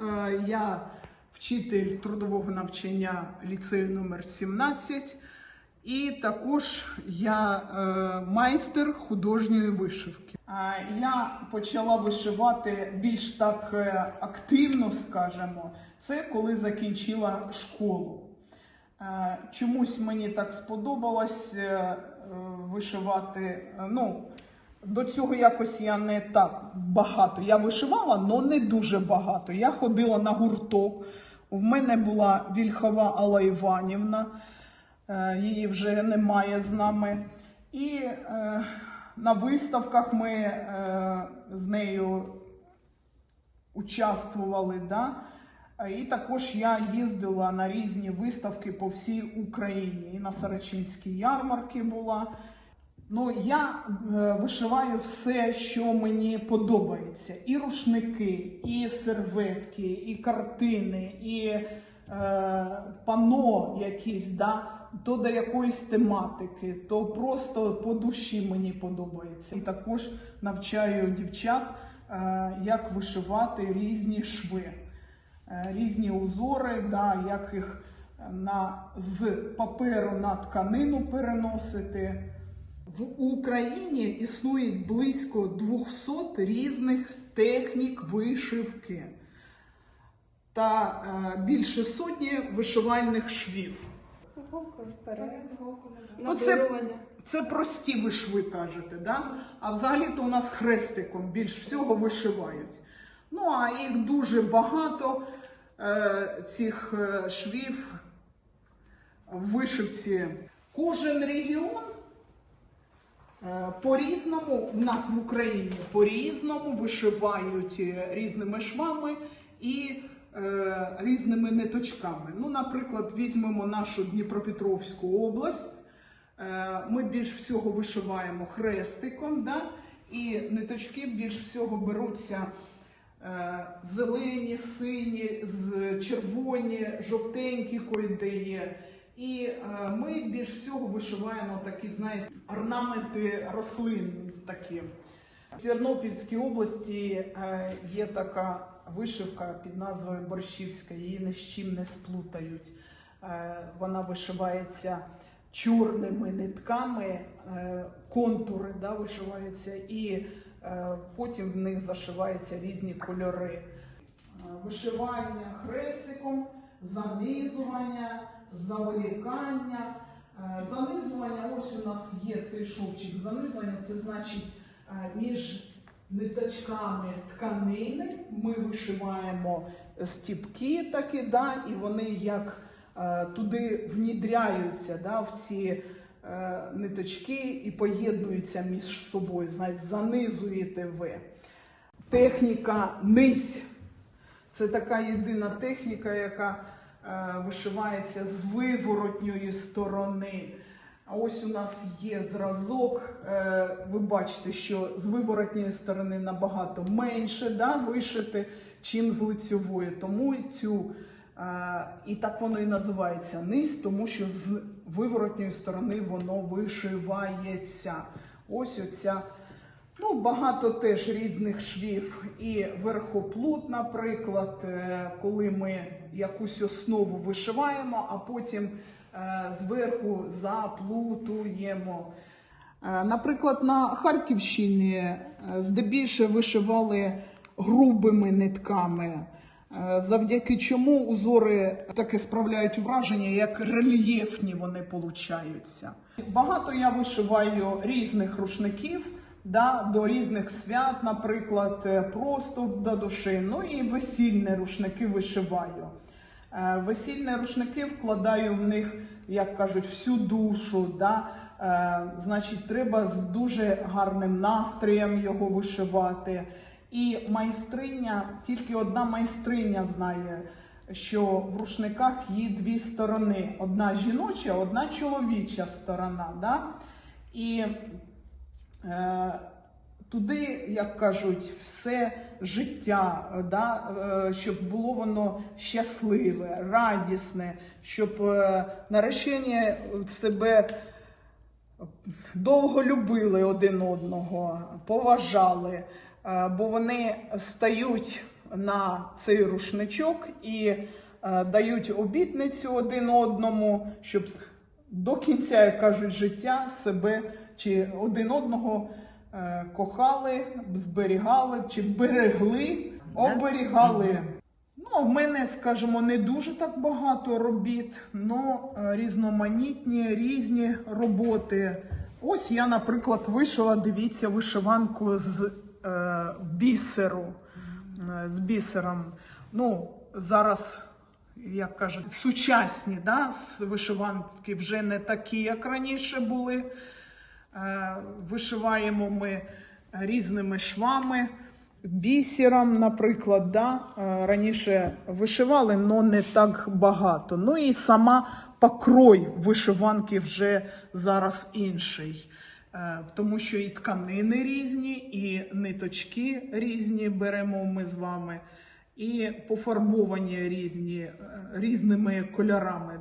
Е, Я вчитель трудового навчання ліцею номер 17 і також я е, майстер художньої вишивки. Е, Я почала вишивати більш так активно, скажімо, це коли закінчила школу. Чомусь мені так сподобалось вишивати. Ну, до цього якось я не так багато. Я вишивала, але не дуже багато. Я ходила на гурток. В мене була Вільхова Алла Іванівна, е, її вже немає з нами. І е, на виставках ми е, з нею участвували. Да? Е, І також я їздила на різні виставки по всій Україні. І на Сарачинській ярмарці була. Ну, я е, вишиваю все, що мені подобається: і рушники, і серветки, і картини, і е, пано якісь, да, то до якоїсь тематики, то просто по душі мені подобається. І також навчаю дівчат, е, як вишивати різні шви, е, різні узори, да, як їх на, з паперу на тканину переносити. В Україні існує близько 200 різних технік вишивки та е, більше сотні вишивальних швів. Голка вперед. Ну, це- прості вишви, кажете, да? а взагалі-то у нас хрестиком більш всього вишивають. Ну, а їх дуже багато, е, цих е, швів в вишивці. Кожен регіон по-різному, в нас в Україні по-різному вишивають е, різними швами і е, різними ниточками. Ну, наприклад, візьмемо нашу Дніпропетровську область. Е, Ми більш всього вишиваємо хрестиком, да? і ниточки більш всього беруться е, зелені, сині, червоні, жовтенькі, кої-де є. І е, ми більш всього вишиваємо такі, знаєте, орнаменти рослин такі. В Тернопільській області е, є така вишивка під назвою Борщівська, її ні з чим не сплутають. Е, Вона вишивається чорними нитками, е, контури да, вишиваються, і е, потім в них зашиваються різні кольори. Е, Вишивання хрестиком, занизування, заволікання. Е, Занизування, ось у нас є цей шовчик. Занизування це значить е, між ниточками тканини ми вишиваємо стіпки такі, да, і вони як е, туди внідряються да, в ці ниточки і поєднуються між собою. Значить, занизуєте ви. Техніка низь. Це така єдина техніка, яка вишивається з виворотньої сторони. А ось у нас є зразок. Е, ви бачите, що з виворотньої сторони набагато менше да, вишити, чим з лицьової. Тому цю е, і так воно і називається низ, тому що з виворотньої сторони воно вишивається. Ось оця. Ну, багато теж різних швів. І верхоплут, наприклад, е, коли ми якусь основу вишиваємо, а потім е, зверху заплутуємо. Е, Наприклад, на Харківщині е, здебільшого вишивали грубими нитками, завдяки чому узори таке справляють враження, як рельєфні вони получаються. Багато я вишиваю різних рушників да, до різних свят, наприклад, е, просто до душі. Ну і весільні рушники вишиваю. Е, Весільні рушники вкладаю в них, як кажуть, всю душу. Да? Е, значить, треба з дуже гарним настроєм його вишивати. І майстриня, тільки одна майстриня знає, що в рушниках є дві сторони: одна жіноча, одна чоловіча сторона. Да? І туди, як кажуть, все життя, е, да, е, щоб було воно щасливе, радісне, щоб е, наречені себе довго любили один одного, поважали, е, бо вони стають на цей рушничок і е, дають обітницю один одному, щоб до кінця, як кажуть, життя себе чи один одного е, кохали, зберігали чи берегли, оберігали. Ну, в мене, скажімо, не дуже так багато робіт, але різноманітні, різні роботи. Ось я, наприклад, вишила, дивіться, вишиванку з е, бісеру, е, з бісером. Ну, зараз, як кажуть, сучасні да, вишиванки вже не такі, як раніше були. Е, Вишиваємо ми різними швами, бісером, наприклад. Да? Е, Раніше вишивали, але не так багато. Ну і сама покрой вишиванки вже зараз інший. Е, Тому що і тканини різні, і ниточки різні беремо ми з вами, і пофарбовані різні, різними кольорами.